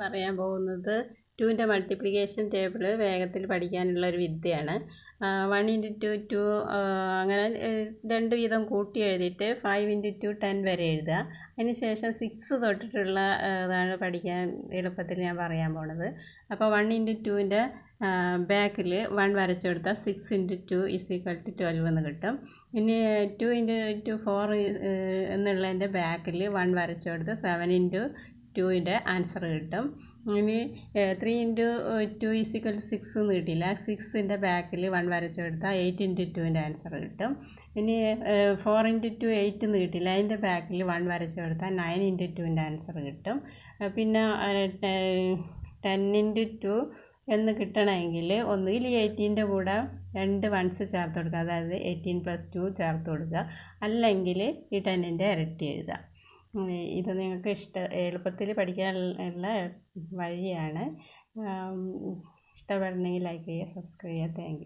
പറയാൻ പോകുന്നത് ടുവിന്റെ മൾട്ടിപ്ലിക്കേഷൻ ടേബിൾ വേഗത്തിൽ പഠിക്കാനുള്ള ഒരു വിദ്യയാണ്. വൺ ഇന്റു ടു ടു അങ്ങനെ രണ്ട് വീതം കൂട്ടി എഴുതിയിട്ട് ഫൈവ് ഇന്റു ടു ടെൻ വരെ എഴുതുക. അതിന് ശേഷം സിക്സ് തൊട്ടിട്ടുള്ള ഇതാണ് പഠിക്കാൻ എളുപ്പത്തിൽ ഞാൻ പറയാൻ പോണത്. അപ്പോൾ വൺ ഇന്റു ടുവിന്റെ ബാക്കിൽ വൺ വരച്ചു കൊടുത്താൽ six into two is equal to twelve എന്ന് കിട്ടും. ഇനി ടു ഇന്റു ടു ഫോർ എന്നുള്ളതിന്റെ ബാക്കിൽ വൺ വരച്ചു കൊടുത്ത് സെവൻ ഇന്റു ടുവിന്റെ ആൻസർ കിട്ടും. ഇനി three into two is equal six എന്ന് കിട്ടിയില്ല. സിക്സിന്റെ ബാക്കിൽ വൺ വരച്ച് കൊടുത്താൽ എയ്റ്റ് ഇന്റു ടുവിന്റെ ആൻസർ കിട്ടും. ഇനി ഫോർ ഇന്റു ടു എയ്റ്റ് എന്ന് കിട്ടിയില്ല. അതിന്റെ ബാക്കിൽ വൺ വരച്ച് കൊടുത്താൽ നയൻ ഇന്റു ടുവിന്റെ ആൻസർ കിട്ടും. പിന്നെ ടെൻ ഇന്റു ടു എന്ന് കിട്ടണമെങ്കിൽ ഒന്നുകിൽ എയ്റ്റീന്റെ കൂടെ രണ്ട് വൺസ് ചേർത്ത് കൊടുക്കുക. അതായത് എയ്റ്റീൻ പ്ലസ് ടു ചേർത്ത് കൊടുക്കുക. അല്ലെങ്കിൽ ഈ ടെന്നിന്റെ ഇരട്ടി എഴുതുക. ഇത് നിങ്ങൾക്ക് ഇഷ്ട എളുപ്പത്തിൽ പഠിക്കാൻ ഉള്ള വഴിയാണ്. ഇഷ്ടപ്പെടണമെങ്കിൽ ലൈക്ക് ചെയ്യുക സബ്സ്ക്രൈബ് ചെയ്യുക. Thank you